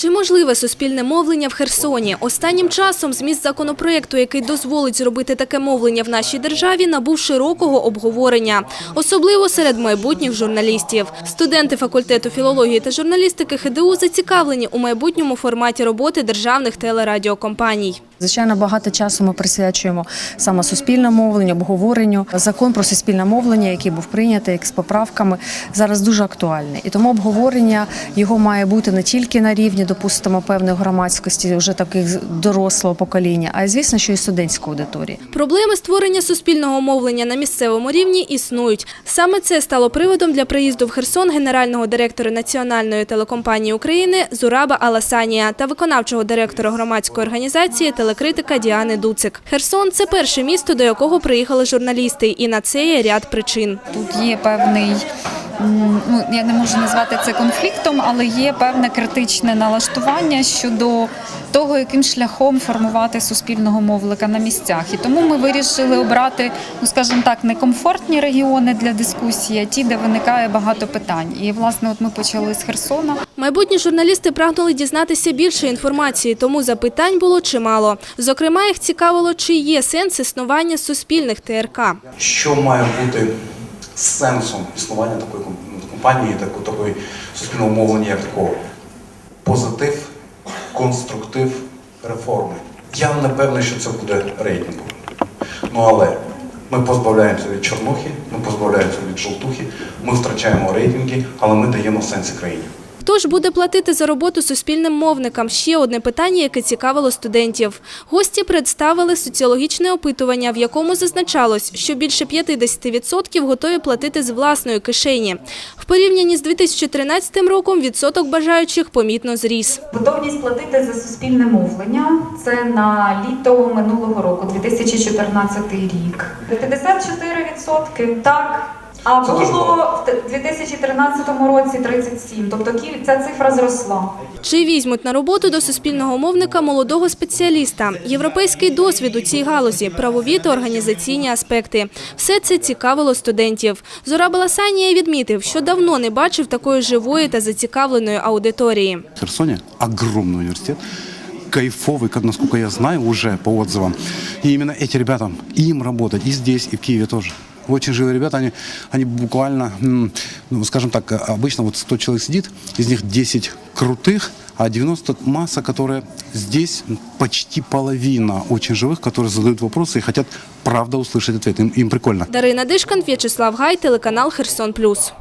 Чи можливе суспільне мовлення в Херсоні? Останнім часом зміст законопроекту, який дозволить зробити таке мовлення в нашій державі, набув широкого обговорення, особливо серед майбутніх журналістів. Студенти факультету філології та журналістики ХДУ зацікавлені у майбутньому форматі роботи державних телерадіокомпаній. Звичайно, багато часу ми присвячуємо саме суспільному мовленню, обговоренню. Закон про суспільне мовлення, який був прийнятий з поправками, зараз дуже актуальний. І тому обговорення його має бути не тільки на рівні, допустимо, певної громадськості, вже таких дорослого покоління, а звісно, що і студентської аудиторії. Проблеми створення суспільного мовлення на місцевому рівні існують. Саме це стало приводом для приїзду в Херсон генерального директора Національної телекомпанії України Зураба Аласанія та виконавчого директора громадської організації телекритика Діани Дуцик. Херсон це перше місто, до якого приїхали журналісти, і на це є ряд причин. Тут є певний, ну я не можу назвати це конфліктом, але є певне критичне налаштування щодо того, яким шляхом формувати суспільного мовлика на місцях. І тому ми вирішили обрати, ну скажімо так, некомфортні регіони для дискусії, а ті, де виникає багато питань. І власне, от ми почали з Херсона. Майбутні журналісти прагнули дізнатися більше інформації, тому запитань було чимало. Зокрема, їх цікавило, чи є сенс існування суспільних ТРК. що має бути сенсом існування такої компанії, таку- такої суспільного мовлення, як такого. Позитив, конструктив, реформи. Я не певний, що це буде рейтингом. Ну але ми позбавляємося від чорнухи, ми позбавляємося від жовтухи, ми втрачаємо рейтинги, але ми даємо сенс країні. Хто ж буде платити за роботу суспільним мовникам? Ще одне питання, яке цікавило студентів. Гості представили соціологічне опитування, в якому зазначалось, що більше 50% готові платити з власної кишені. В порівнянні з 2013 роком відсоток бажаючих помітно зріс. Готовність платити за суспільне мовлення це на літо минулого року, 2014 рік. 54% так. А Це дуже було в 2013 році 37, тобто кі- ця цифра зросла. Чи візьмуть на роботу до суспільного мовника молодого спеціаліста? Європейський досвід у цій галузі, правові та організаційні аспекти. Все це цікавило студентів. Зора Баласанія відмітив, що давно не бачив такої живої та зацікавленої аудиторії. В Херсоне огромный университет, кайфовый, как, насколько я знаю уже по отзывам. И именно эти ребята, им работать и здесь, и в Киеве тоже. Очень живые ребята, они, они буквально, м, ну, скажем так, обычно вот 100 человек сидит, из них 10 крутых, а 90 масса, которая здесь почти половина очень живых, которые задают вопросы и хотят правда услышать ответ. Им, им прикольно. Дарина Дишкан, В'ячеслав Гай, телеканал Херсон Плюс.